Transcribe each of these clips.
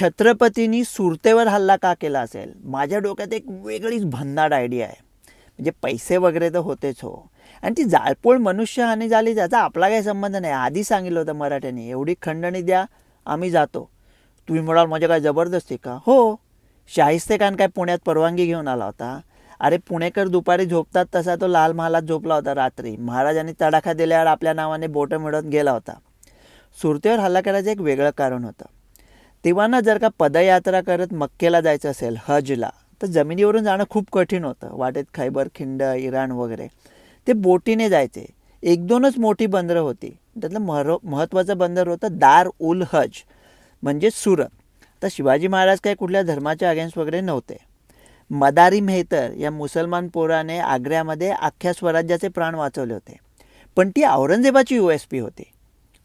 छत्रपतींनी सुरतेवर हल्ला का केला असेल? माझ्या डोक्यात एक वेगळीच भन्नाड आयडिया आहे. म्हणजे पैसे वगैरे तर होतेच हो. आणि ती जाळपोळ मनुष्यहानी झाली त्याचा आपला काही संबंध नाही. आधी सांगितलं होतं मराठ्यांनी एवढी खंडणी द्या आम्ही जातो. तुम्ही म्हणाल म्हणजे काय जबरदस्ती का? हो. शाहिस्ते खान काय पुण्यात परवानगी घेऊन आला होता? अरे पुणेकर दुपारी झोपतात तसा तो लाल महालात झोपला होता रात्री. महाराजांनी तडाखा दिल्यावर आपल्या नावाने बोटं मिळत गेला होता. सुरतेवर हल्ला करायचं एक वेगळं कारण होतं. तेव्हा ना जर का पदयात्रा करत मक्केला जायचं असेल हजला तर जमिनीवरून जाणं खूप कठीण होतं. वाटेत खैबर खिंड इराण वगैरे. ते बोटीने जायचे. एक दोनच मोठी बंदरं होती. त्यातलं महरो महत्त्वाचं बंदर होतं दार उल हज म्हणजे सुरत. तर शिवाजी महाराज काही कुठल्या धर्माच्या अगेन्स्ट वगैरे नव्हते. मदारी मेहतर या मुसलमान पोराने आग्र्यामध्ये अख्ख्या स्वराज्याचे प्राण वाचवले होते. पण ती औरंगजेबाची यू एस पी होती.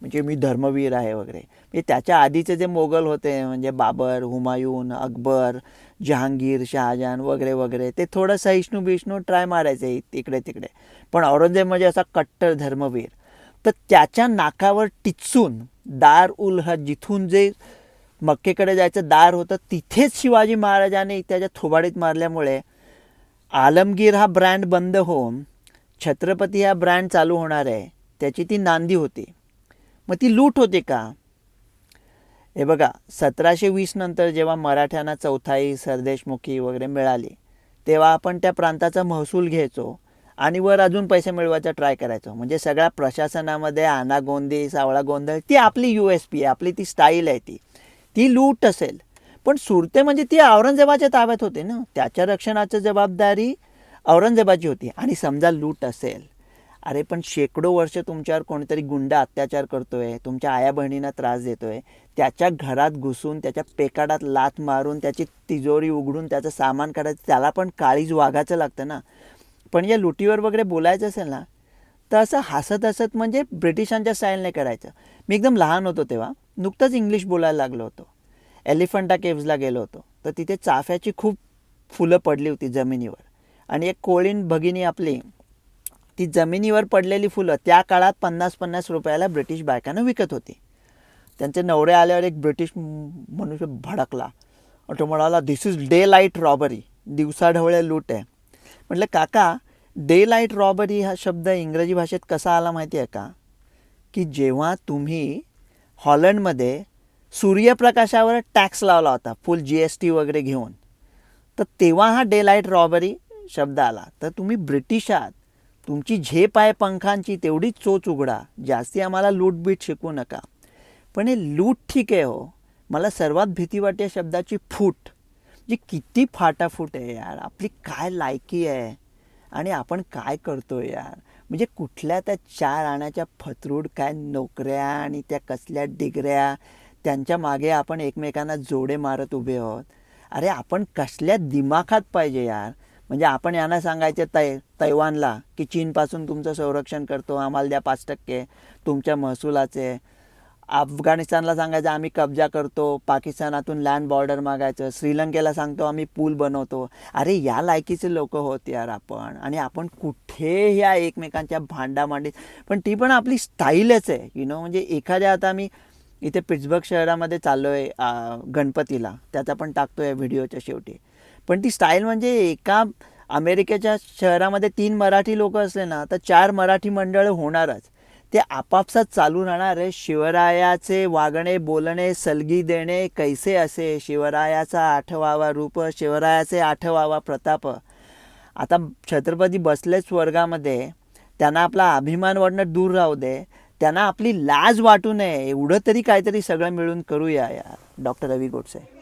म्हणजे मी धर्मवीर आहे वगैरे. म्हणजे त्याच्या आधीचे जे मोगल होते म्हणजे बाबर हुमायून अकबर जहांगीर शहाजहान वगैरे वगैरे ते थोडं सहिष्णू बिष्णू ट्राय मारायचे इकडे तिकडे. पण औरंगजेब म्हणजे असा कट्टर धर्मवीर. तर त्याच्या नाकावर टिचून दार उल हा जिथून जे मक्केकडे जायचं दार होतं तिथेच शिवाजी महाराजांनी त्याच्या थोबाडीत मारल्यामुळे आलमगीर हा ब्रँड बंद होऊन छत्रपती हा ब्रँड चालू होणार आहे त्याची ती नांदी होती. मग ती लूट होते का? हे बघा सतराशे वीस नंतर जेव्हा मराठ्यांना चौथाई सरदेशमुखी वगैरे मिळाली तेव्हा आपण त्या प्रांताचा महसूल घ्यायचो आणि वर अजून पैसे मिळवायचा ट्राय करायचो. म्हणजे सगळ्या प्रशासनामध्ये आनागोंदी सावळा गोंधळ ती आपली यू एस पी आहे आपली ती स्टाईल आहे ती. ती लूट असेल. पण सुरते म्हणजे ती औरंगजेबाच्या ताब्यात होते ना. त्याच्या रक्षणाची जबाबदारी औरंगजेबाची होती. आणि समजा लूट असेल अरे पण शेकडो वर्ष तुमच्यावर कोणीतरी गुंड अत्याचार करतोय तुमच्या आया बहिणींना त्रास देतोय त्याच्या घरात घुसून त्याच्या पेकाडात लात मारून त्याची तिजोरी उघडून त्याचं सामान काढायचं त्याला पण काळीज वागायचं लागतं ना. पण या लुटीवर वगैरे बोलायचं असेल ना तर असं हसत हसत म्हणजे ब्रिटिशांच्या स्टाईलने करायचं. मी एकदम लहान होतो तेव्हा नुकतंच इंग्लिश बोलायला लागलो होतो. एलिफंटा केव्जला गेलो होतो. तर तिथे चाफ्याची खूप फुलं पडली होती जमिनीवर. आणि एक कोळीन भगिनी आपली ती जमिनीवर पडलेली फुलं त्या काळात पन्नास पन्नास रुपयाला ब्रिटिश बायकांना विकत होती. त्यांचे नवरे आल्यावर एक ब्रिटिश मनुष्य भडकला. तो म्हणाला this is daylight robbery दिवसाढवळे लूट आहे. म्हटलं काका डे लाइट रॉबरी हा शब्द इंग्रजी भाषेत कसा आला माहिती आहे का? की जेव्हा तुम्ही हॉलंडमध्ये सूर्यप्रकाशावर टॅक्स लावला होता फुल जी एस टी वगैरे घेऊन तर तेव्हा हा डे लाइट रॉबरी शब्द आला. तर तुम्ही ब्रिटिश आहात तुमची झेप आहे पंखांची तेवढीच चोच उघडा. जास्ती आम्हाला लूटबीट शिकवू नका. पण हे लूट ठीक आहे हो. मला सर्वात भीती वाटते या शब्दाची फूट. जी किती फाटाफूट आहे यार. आपली काय लायकी आहे? आणि आपण काय करतो यार? म्हणजे कुठल्या त्या चार आण्याच्या फतरूड काय नोकऱ्या आणि त्या कसल्या डिगऱ्या? त्यांच्या मागे आपण एकमेकांना जोडे मारत उभे आहोत. अरे आपण कसल्या दिमाखात पाहिजे यार? म्हणजे आपण यांना सांगायचे तै तैवानला की चीनपासून तुमचं संरक्षण करतो आम्हाला द्या पाच टक्के तुमच्या महसुलाचे. अफगाणिस्तानला सांगायचं आम्ही कब्जा करतो पाकिस्तानातून लँड बॉर्डर मागायचं श्रीलंकेला सांगतो आम्ही पूल बनवतो. अरे या लायकीचे लोक होत यार आपण. आणि आपण कुठे ह्या एकमेकांच्या भांडामांडीत. पण ती पण आपली स्टाईलच आहे यु नो म्हणजे एखाद्या आता मी इथे पिट्सबर्ग शहरामध्ये चाललो आहे गणपतीला. त्याचा पण टाकतो आहे व्हिडिओच्या शेवटी. पण ती स्टाईल म्हणजे एका अमेरिकेच्या शहरामध्ये तीन मराठी लोक असले ना तर चार मराठी मंडळ होणारच. ते आपापसात चालू राहणार आहे शिवरायाचे वागणे बोलणे सलगी देणे कैसे असे? शिवरायाचा आठवावा रूप शिवरायाचे आठवावा प्रताप. आता छत्रपती बसले स्वर्गामध्ये त्यांना आपला अभिमान वाटणं दूर राहू दे. त्यांना आपली लाज वाटू नये. एवढं तरी काहीतरी सगळं मिळून करूया यार डॉक्टर रवी गोडसे.